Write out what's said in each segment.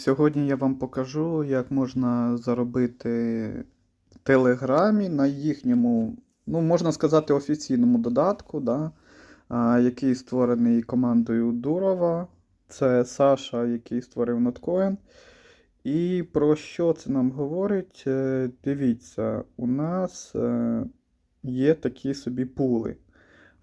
Сьогодні я вам покажу, як можна заробити в Телеграмі на їхньому, ну, можна сказати, офіційному додатку, да, який створений командою Дурова. Це Саша, який створив Notcoin. І про що це нам говорить? Е, Дивіться, у нас е, є такі собі пули.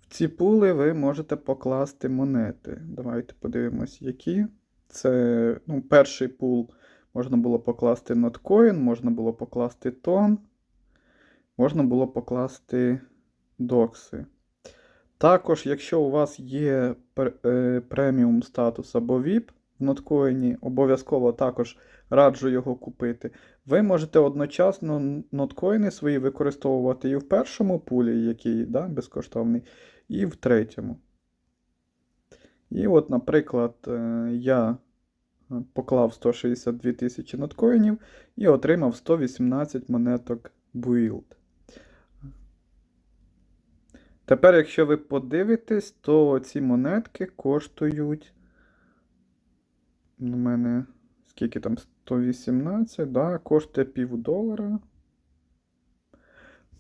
В ці пули ви можете покласти монети. Давайте подивимось, які. Це ну, перший пул можна було покласти Notcoin, можна було покласти тон, можна було покласти докси. Також, якщо у вас є е, преміум статус або VIP в Notcoin, обов'язково також раджу його купити. Ви можете одночасно ноткоїни свої використовувати і в першому пулі, який да, безкоштовний, і в третьому. І от, наприклад, е, я поклав 162 тисячі ноткоїнів і отримав 118 монеток Build. Тепер, якщо ви подивитесь, то ці монетки коштують. У мене скільки там 118, да, коштує пів долара.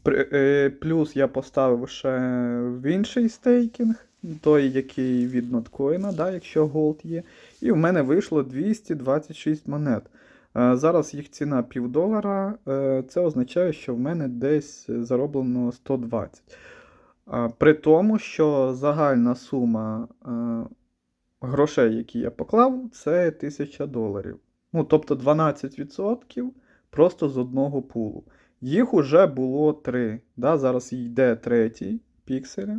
Е, Плюс я поставив ще в інший стейкінг, той, який від ноткоїна, да, якщо голд є. І в мене вийшло 226 монет. Е, Зараз їх ціна пів долара. Е, Це означає, що в мене десь зароблено 120. Е, При тому, що загальна сума е, грошей, які я поклав, це 1000 доларів. Ну, тобто 12% просто з одного пулу. Їх уже було три. Да? Зараз йде третій пікселі.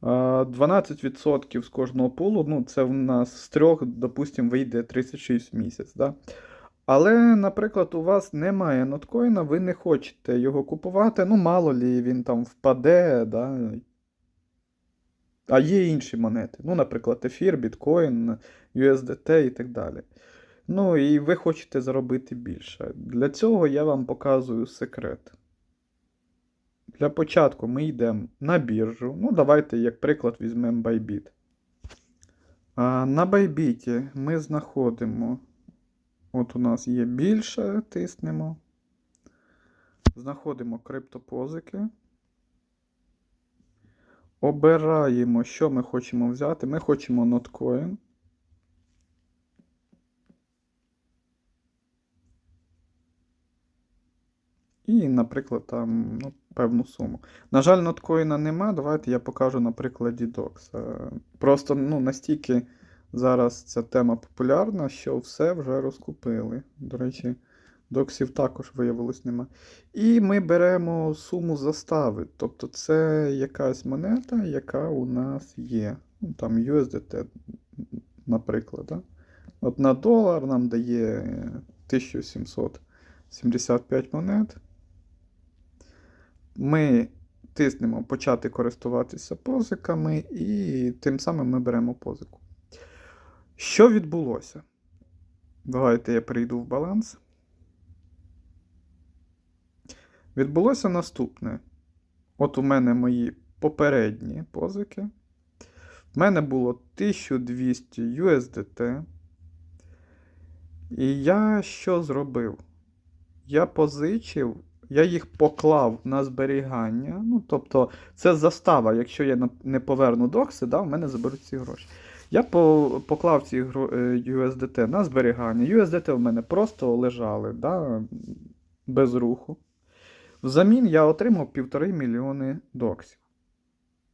А, 12% з кожного пулу, ну, це в нас з трьох, допустимо, вийде 36 в місяць. Да? Але, наприклад, у вас немає ноткоїна, ви не хочете його купувати, ну, мало лі він там впаде, да? а є інші монети. Ну, наприклад, ефір, біткоін, USDT і так далі. Ну, і ви хочете заробити більше. Для цього я вам показую секрет. Для початку ми йдемо на біржу. Ну, давайте, як приклад, візьмемо Bybit. А, на Bybit ми знаходимо. От у нас є більше, тиснемо. Знаходимо криптопозики. Обираємо, що ми хочемо взяти. Ми хочемо Notcoin. І, наприклад, там ну, певну суму. На жаль, ноткоїна нема. Давайте я покажу на прикладі DOX. Е, Просто ну, настільки зараз ця тема популярна, що все вже розкупили. До речі, доксів також виявилось нема. І ми беремо суму застави. Тобто це якась монета, яка у нас є. Ну, Там USDT, наприклад. Да? От на долар нам дає 1775 монет. Ми тиснемо почати користуватися позиками, і тим самим ми беремо позику. Що відбулося? Давайте я перейду в баланс. Відбулося наступне. От у мене мої попередні позики. В мене було 1200 USDT. І я що зробив? Я позичив, я їх поклав на зберігання. Ну, тобто, це застава, якщо я не поверну докси, да, в мене заберуть ці гроші. Я по, поклав ці е, USDT на зберігання. USDT в мене просто лежали да, без руху. Взамін я отримав півтори мільйони доксів.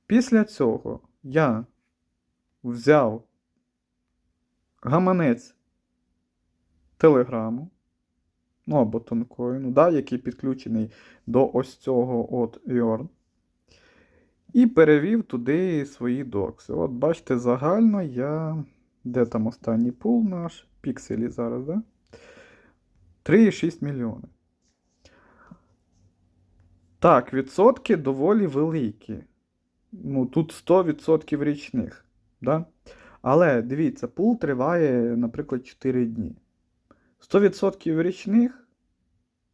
Після цього я взяв гаманець Телеграму, ну або тонкоїну, да, який підключений до ось цього от Earn. І перевів туди свої докси. От бачите, загально я. Де там останній пул наш? Пікселі зараз, да? 3,6 мільйони. Так, відсотки доволі великі. Ну, тут 100% річних. Да? Але дивіться, пул триває, наприклад, 4 дні. 100% річних,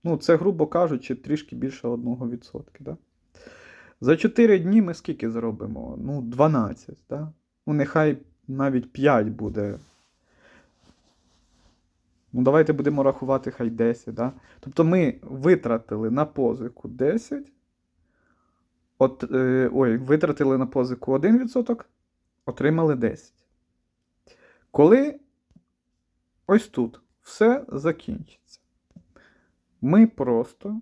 ну, це, грубо кажучи, трішки більше 1%. Да? За 4 дні ми скільки заробимо? Ну, 12, да? Ну, нехай навіть 5 буде Ну, давайте будемо рахувати хай 10, да? Тобто ми витратили на позику 10. От, е, ой, витратили на позику 1%, отримали 10. Коли ось тут все закінчиться, ми просто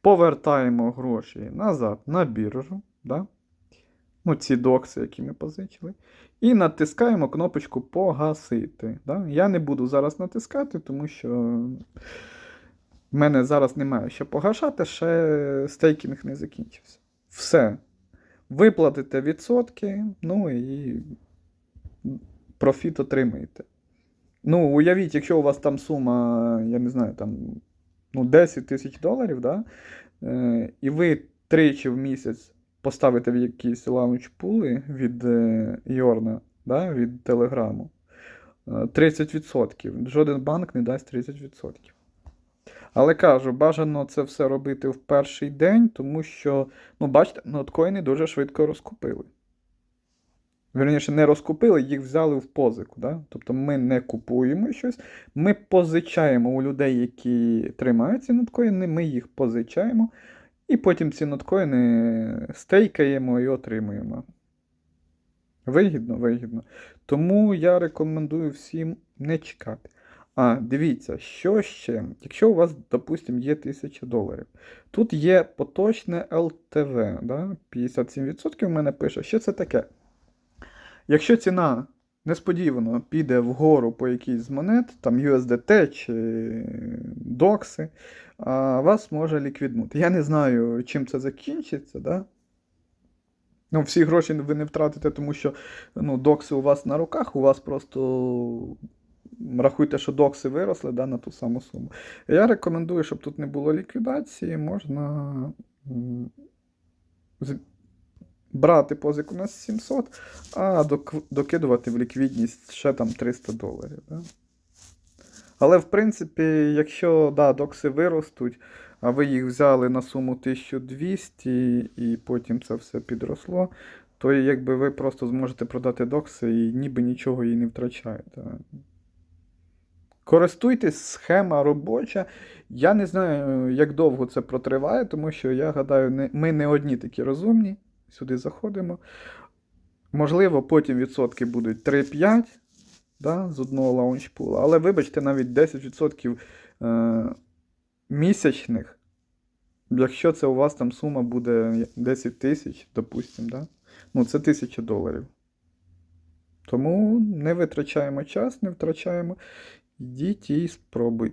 повертаємо гроші назад на біржу, да? ну, ці докси, які ми позичили, і натискаємо кнопочку Погасити. Да? Я не буду зараз натискати, тому що в мене зараз немає що погашати, ще стейкінг не закінчився. Все. Виплатите відсотки, ну і профіт отримаєте. Ну, уявіть, якщо у вас там сума, я не знаю, там ну, 10 тисяч доларів, да? е, і ви тричі в місяць поставите в якісь лаунч пули від е, да? від Телеграму. е, 30%. Жоден банк не дасть 30%. Але кажу, бажано це все робити в перший день, тому що, ну, бачите, ноткоїни дуже швидко розкупили. Вірніше, не розкупили, їх взяли в позику. Да? Тобто ми не купуємо щось, ми позичаємо у людей, які тримають ці ноткоїни, ми їх позичаємо, і потім ці ноткоїни стейкаємо і отримуємо. Вигідно, вигідно. Тому я рекомендую всім не чекати. А, дивіться, що ще? Якщо у вас, допустимо, є 1000 доларів, тут є поточне LTV, да? 57% в мене пише. Що це таке? Якщо ціна несподівано піде вгору по якійсь з монет, там USDT чи докси, вас може ліквіднути. Я не знаю, чим це закінчиться. Да? Ну, всі гроші ви не втратите, тому що ну, докси у вас на руках, у вас просто рахуйте, що докси виросли да, на ту саму суму. Я рекомендую, щоб тут не було ліквідації, можна брати позику на 700, а докидувати в ліквідність ще там 300 доларів. Да? Але в принципі, якщо да, докси виростуть, а ви їх взяли на суму 1200 і потім це все підросло, то якби ви просто зможете продати докси і ніби нічого і не втрачаєте. Користуйтесь, схема робоча. Я не знаю, як довго це протриває, тому що я гадаю, ми не одні такі розумні. Сюди заходимо. Можливо, потім відсотки будуть 3-5 да, з одного лаунчпула. Але вибачте, навіть 10% е, місячних, якщо це у вас там сума буде 10 тисяч, допустимо, да? ну це 1000 доларів. Тому не витрачаємо час, не втрачаємо. Йдіть і спробуйте.